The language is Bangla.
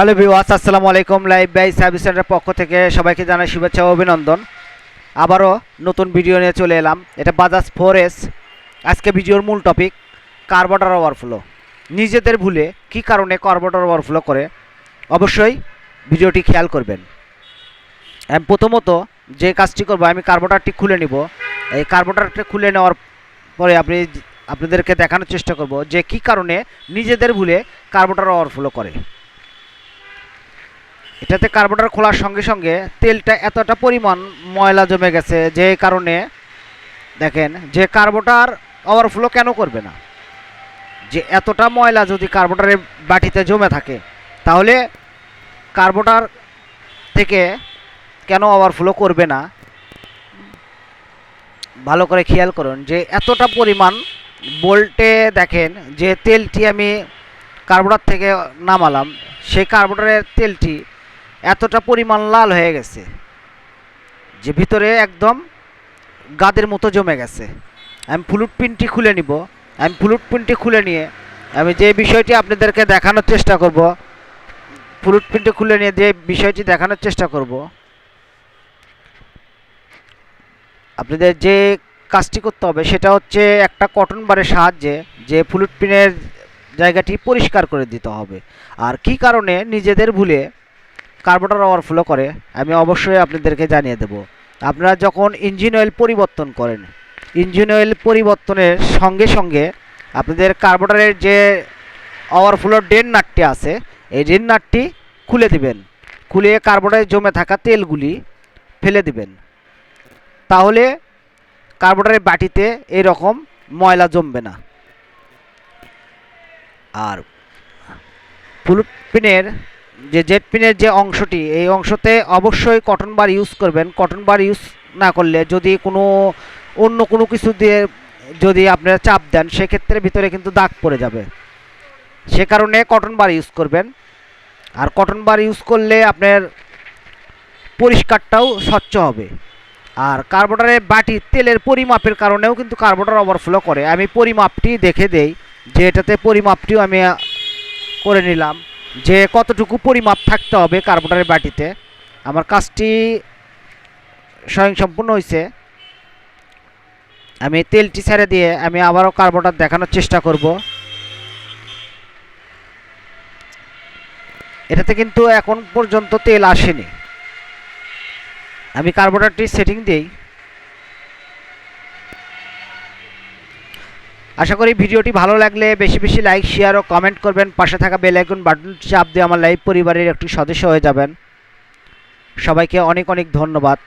হ্যালো ভিওয়াস আসসালামু আলাইকুম লাইভ বাই সার্ভিস সেন্টার পক্ষ থেকে সবাইকে জানাই শুভেচ্ছা ও অভিনন্দন। আবারও নতুন ভিডিও নিয়ে চলে এলাম। এটা বাজাজ ফোর আজকে ভিডিওর মূল টপিক কার্বোটার ওভারফ্লো নিজেদের ভুলে কি কারণে কার্বোটার ওভারফ্লো করে? অবশ্যই ভিডিওটি খেয়াল করবেন। আমি প্রথমত যে কাজটি করব, আমি কার্বোটারটি খুলে নিব। এই কার্বোটারটি খুলে নেওয়ার পরে আপনি, আপনাদেরকে দেখানোর চেষ্টা করব যে কি কারণে নিজেদের ভুলে কার্বোটার ওভারফ্লো করে। এটাতে কার্বোটার খোলার সঙ্গে সঙ্গে তেলটা এতটা পরিমাণ ময়লা জমে গেছে যে কারণে, দেখেন, যে কার্বোটার ওভারফ্লো কেন করবে না? যে এতটা ময়লা যদি কার্বোটারের বাটিতে জমে থাকে, তাহলে কার্বোটার থেকে কেন ওভারফ্লো করবে না? ভালো করে খেয়াল করুন যে এতটা পরিমাণ বোল্টে দেখেন, যে তেলটি আমি কার্বোটার থেকে নামালাম, সেই কার্বোটারের তেলটি এতটা পরিমাণ লাল হয়ে গেছে যে ভিতরে একদম গাদের মতো জমে গেছে। আমি ফ্লুট পিনটি খুলে নিব। আমি ফ্লুট পিনটি খুলে নিয়ে আমি যে বিষয়টি আপনাদেরকে দেখানোর চেষ্টা করব, ফ্লুট পিনটি খুলে নিয়ে যে বিষয়টি দেখানোর চেষ্টা করব, আপনাদের যে কাজটি করতে হবে সেটা হচ্ছে একটা কটন বারের সাহায্যে যে ফ্লুট পিনের জায়গাটি পরিষ্কার করে দিতে হবে। আর কি কারণে নিজেদের ভুলে কার্বোটার ওভারফ্লো করে, আমি অবশ্যই আপনাদেরকে জানিয়ে দেব। আপনারা যখন ইঞ্জিন অয়েল পরিবর্তন করেন ইঞ্জিন অয়েল পরিবর্তনের সঙ্গে সঙ্গে আপনাদের কার্বোটারের যে ওভারফ্লোর ডেন নাটটি আছে, এই ডেন নাটটি খুলে দিবেন। খুলে কার্বোটারে জমে থাকা তেলগুলি ফেলে দিবেন। তাহলে কার্বোটারের বাটিতে এরকম ময়লা জমবে না। আর ফুলুট পিনের যে জেট পিনের যে অংশটি, এই অংশতে অবশ্যই কটন বার ইউজ করবেন। কটন বার ইউজ না করলে যদি কোনো অন্য কোনো কিছু দিয়ে যদি আপনারা চাপ দেন, সেক্ষেত্রে ভিতরে কিন্তু দাগ পড়ে যাবে। সে কারণে কটন বার ইউজ করবেন। আর কটন বার ইউজ করলে আপনার পরিষ্কারটাও স্বচ্ছ হবে। আর কার্বোটারের বাটি তেলের পরিমাপের কারণেও কিন্তু কার্বোটার ওভারফ্লো করে। আমি পরিমাপটি দেখে দেই, যে এটাতে পরিমাপটিও আমি করে নিলাম। যে কতটুকু পরিমাপ থাকতে হবে কার্বোটারের বাটিতে, আমার কাজটি স্বয়ংসম্পূর্ণ হয়েছে। আমি তেলটি ছেড়ে দিয়ে আমি আবারও কার্বোটার দেখানোর চেষ্টা করব। এটাতে কিন্তু এখন পর্যন্ত তেল আসেনি। আমি কার্বোটারটি সেটিং দিই। আশা করি ভিডিওটি ভালো লাগলে বেশি বেশি লাইক শেয়ার ও কমেন্ট করবেন। পাশে থাকা বেল আইকন বাটন চাপ দিয়ে আমার লাইভ পরিবারের একটি সদস্য হয়ে যাবেন। সবাইকে অনেক অনেক ধন্যবাদ।